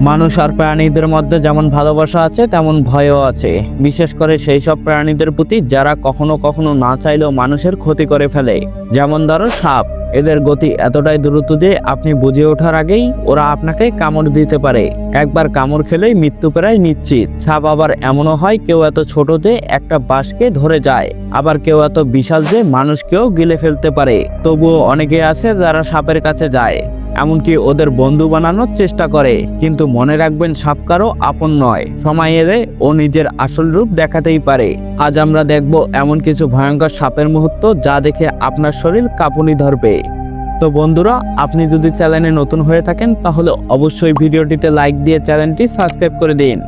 মানুষ আর প্রাণীদের মধ্যে যেমন ভালোবাসা আছে, তেমন ভয়ও আছে। বিশেষ করে সেই সব প্রাণীদের প্রতি যারা কখনো কখনো না চাইলেও মানুষের ক্ষতি করে ফেলে। যেমন ধরো সাপ, এদের গতি এতটাই দ্রুত যে আপনি বুঝে ওঠার আগেই ওরা আপনাকে কামড় দিতে পারে। একবার কামড় খেলেই মৃত্যু প্রায় নিশ্চিত। সাপ আবার এমনও হয়, কেউ এত ছোট যে একটা বাঁশকে ধরে যায়। আবার কেউ এত বিশাল যে মানুষকেও গিলে ফেলতে পারে। তবুও অনেকে আছে যারা সাপের কাছে যায়। এমনকি ওদের বন্ধু বানানোর চেষ্টা করে, কিন্তু মনে রাখবেন সাপ কারও আপন নয়। সময় এলে ও নিজের আসল রূপ দেখাতেই পারে। আজ আমরা দেখব এমন কিছু ভয়ঙ্কর সাপের মুহূর্ত যা দেখে আপনার শরীর কাঁপুনি ধরবে। তো বন্ধুরা, আপনি যদি চ্যানেলে নতুন হয়ে থাকেন, তাহলে অবশ্যই ভিডিওটিতে লাইক দিয়ে চ্যানেলটি সাবস্ক্রাইব করে দিন।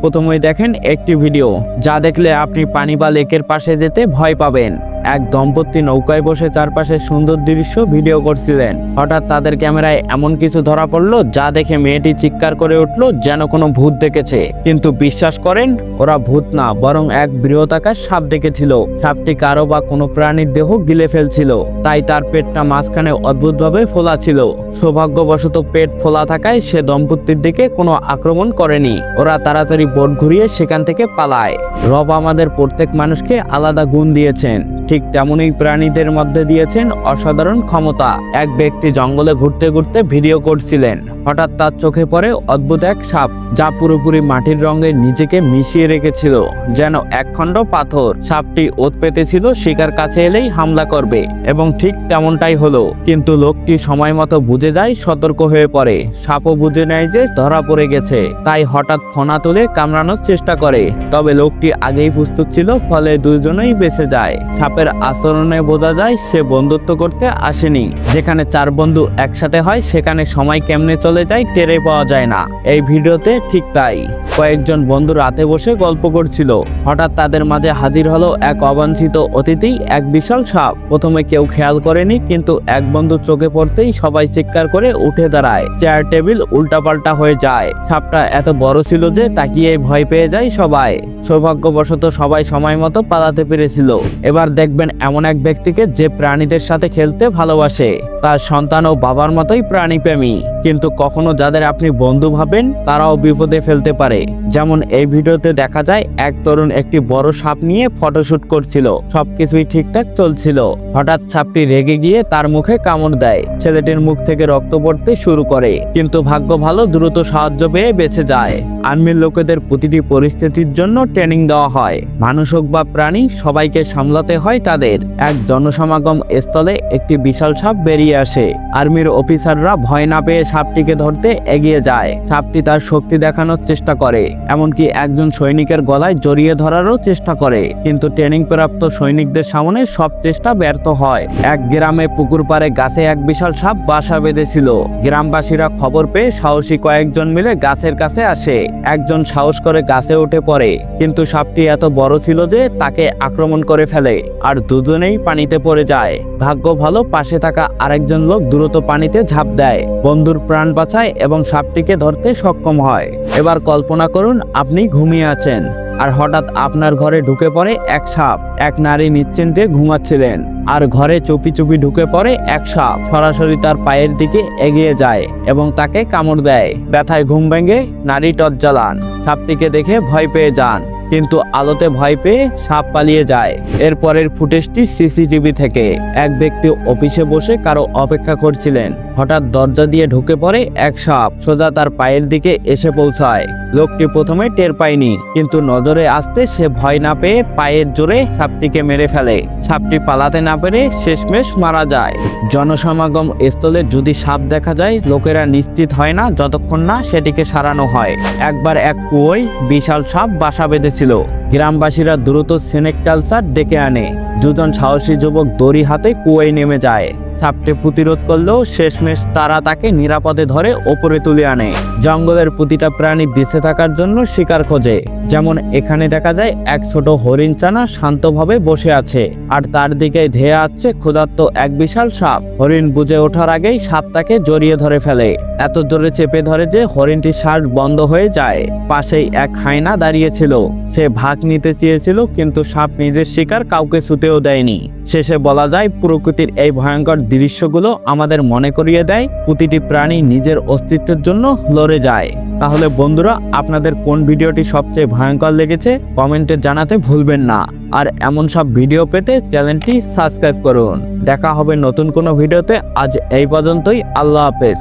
প্রথমেই দেখেন একটি ভিডিও, যা দেখলে আপনি পানি বা লেকের পাশে যেতে ভয় পাবেন। এক দম্পতি নৌকায় বসে চারপাশে সুন্দর দৃশ্য ভিডিও করছিলেন। হঠাৎ তাদের ক্যামেরায় এমন কিছু ধরা পড়ল যা দেখে মেয়েটি চিৎকার করে উঠল, যেন কোনো ভূত দেখেছে। কিন্তু বিশ্বাস করেন, ওরা ভূত না, বরং এক বৃহতাকার সাপ দেখেছিল। সাপটি কারও বা কোনো প্রাণীর দেহ গিলে ফেলছিল, তাই তার পেটটা মাঝখানে অদ্ভুতভাবে ফোলা ছিল। সৌভাগ্যবশত পেট ফোলা থাকায় সে দম্পতির দিকে কোনো আক্রমণ করেনি। ওরা তাড়াতাড়ি বোট ঘুরিয়ে সেখান থেকে পালায়। রব আমাদের প্রত্যেক মানুষকে আলাদা গুণ দিয়েছেন। ঠিক তেমনই প্রাণীদের মধ্যে দিয়েছেন অসাধারণ ক্ষমতা। এক ব্যক্তি জঙ্গলে ঘুরতে ঘুরতে ভিডিও করছিলেন। হঠাৎ তার চোখে পড়ে অদ্ভুত এক সাপ, যা পুরোপুরি মাটির রঙে নিজেকে মিশিয়ে রেখেছিল, যেন একখণ্ড পাথর। সাপটি ওত পেতেছিল শিকার কাছে এলেই হামলা করবে, এবং ঠিক তেমনটাই হলো। কিন্তু লোকটি সময় মতো বুঝে যায় সতর্ক হয়ে পড়ে। সাপও বুঝে নেয় যে ধরা পড়ে গেছে, তাই হঠাৎ ফোনা তুলে কামড়ানোর চেষ্টা করে। তবে লোকটি আগেই প্রস্তুত ছিল, ফলে দুজনেই বেঁচে যায়। সাপের আচরণে বোঝা যায় সে বন্ধুত্ব করতে আসেনি। যেখানে চার বন্ধু একসাথে হয়, সেখানে সময় কেমনে চলে যায় টেরে পাওয়া যায় না। এই ভিডিওতে ঠিক তাই। কয়েকজন বন্ধু রাতে বসে গল্প করছিল। হঠাৎ তাদের মাঝে হাজির হলো এক অবাঞ্ছিত অতিথি, এক বিশাল সাপ। প্রথমে কেউ খেয়াল করেনি, কিন্তু এক বন্ধু চোখে পড়তেই সবাই চিৎকার করে উঠে দাঁড়ায়। চেয়ার টেবিল উল্টাপাল্টা হয়ে যায়। সাপটা এত বড় ছিল যে তাকিয়ে ভয় পেয়ে যায় সবাই। সৌভাগ্যবশত সবাই সময় মতো পালাতে পেরেছিল। এবার দেখবেন এমন এক ব্যক্তিকে যে প্রাণীদের সাথে খেলতে ভালোবাসে। তার সন্তান ও বাবার মতোই প্রাণীপ্রেমী। কিন্তু কখনো যাদের আপনি বন্ধু ভাবেন, তারাও বিপদে ফেলতে পারে। যেমন এই ভিডিওতে দেখা যায়, এক তরুণ একটি বড় সাপ নিয়ে ফটোশুট করছিল। সবকিছুই ঠিকঠাক চলছিল। হঠাৎ সাপটি রেগে গিয়ে তার মুখে কামড় দেয়। ছেলেটির মুখ থেকে রক্ত পড়তে শুরু করে। কিন্তু ভাগ্য ভালো দ্রুত সাহায্য পেয়ে বেঁচে যায়। আর্মির লোকেদের প্রতিটি পরিস্থিতির জন্য ট্রেনিং দেওয়া হয়। মানুষ হোক বা প্রাণী, সবাইকে সামলাতে হয় তাদের। এক জনসমাগম স্থলে একটি বিশাল সাপ বেরিয়ে আসে। আর্মির অফিসাররা ভয় না পেয়ে সাপটিকে ধরতে এগিয়ে যায়। সাপটি তার শক্তি দেখানোর চেষ্টা করে, এমনকি একজন সৈনিকের গলায় জড়িয়ে ধরারও চেষ্টা করে। কিন্তু ট্রেনিং প্রাপ্ত সৈনিকদের সামনে সব চেষ্টা ব্যর্থ হয়। এক গ্রামে পুকুর পাড়ে গাছে এক বিশাল সাপ বাসা বেঁধেছিল। গ্রামবাসীরা খবর পেয়ে সাহসী কয়েকজন মিলে গাছের কাছে আসে। একজন সাহস করে গাছে উঠে পড়ে, কিন্তু সাপটি এত বড় ছিল যে তাকে আক্রমণ করে ফেলে আর দুজনেই পানিতে পড়ে যায়। ভাগ্য ভালো, পাশে থাকা আরেকজন লোক দ্রুত পানিতে ঝাঁপ দেয়। বন্ধুর প্রাণ বাঁচায় এবং সাপটিকে ধরতে সক্ষম হয়। এবার কল্পনা করুন, আপনি ঘুমিয়ে আছেন। আর হঠাৎ আপনার ঘরে ঢুকে পড়ে এক সাপ। এক নারী নিশ্চিন্তে ঘুমাচ্ছিলেন। আর ঘরে চুপি চুপি ঢুকে পড়ে এক সাপ। সরাসরি তার পায়ের দিকে এগিয়ে যায় এবং তাকে কামড় দেয়। ব্যথায় ঘুম ভেঙে নারী টত জ্বালান সাপটিকে দেখে ভয় পেয়ে যান। কিন্তু আলোতে ভয় পেয়ে সাপ পালিয়ে যায়। এরপরের ফুটেজটি সিসিটিভি থেকে। এক ব্যক্তি অফিসে বসে কারও অপেক্ষা করছিলেন। হঠাৎ দরজা দিয়ে ঢুকে পড়ে এক সাপ। সোজা তার পায়ের দিকে এসে পৌঁছায়। লোকটি প্রথমে টের পায়নি, কিন্তু নজরে আসতে সে ভয় না পেয়ে পায়ের জোরে সাপটিকে মেরে ফেলে। সাপটি পালাতে না পেরে শেষমেশ মারা যায়। জনসমাগম স্থলে যদি সাপ দেখা যায়, লোকেরা নিশ্চিত হয় না যতক্ষণ না সেটিকে সারানো হয়। একবার এক কুয়োয় বিশাল সাপ বাসা বেঁধেছিল। গ্রামবাসীরা দ্রুত সিনেক কালচার ডেকে আনে। দুজন সাহসী যুবক দড়ি হাতে কুয়োয় নেমে যায়। সাপটি প্রতিরোধ করলেও শেষমেশ তারা তাকে নিরাপদে ধরে ওপরে তুলে আনে। জঙ্গলের প্রতিটা প্রাণী বেঁচে থাকার জন্য শিকার খোঁজে। যেমন এখানে দেখা যায়, এক ছোট হরিণ চানা শান্তভাবে বসে আছে, আর তার দিকে ধেয়ে আসছে ক্ষুধার্ত এক বিশাল সাপ। হরিণ বুঝে ওঠার আগেই সাপ তাকে জড়িয়ে ধরে ফেলে। এত জোরে চেপে ধরে যে হরিণটির শ্বাস বন্ধ হয়ে যায়। পাশেই এক হায়না দাঁড়িয়েছিল সে ভাগ নিতে চেয়েছিল, কিন্তু সাপ নিজের শিকার কাউকে ছুতেও দেয়নি। শেষে বলা যায়, প্রকৃতির এই ভয়ঙ্কর দৃশ্যগুলো আমাদের মনে করিয়ে দেয়, প্রতিটি প্রাণী নিজের অস্তিত্বের জন্য লড়ে যায়। তাহলে বন্ধুরা, আপনাদের কোন ভিডিওটি সবচেয়ে ভয়ঙ্কর লেগেছে, কমেন্টে জানাতে ভুলবেন না। আর এমন সব ভিডিও পেতে চ্যানেলটি সাবস্ক্রাইব করুন। দেখা হবে নতুন কোনো ভিডিওতে, আজ এই পর্যন্তই, আল্লাহ হাফেজ।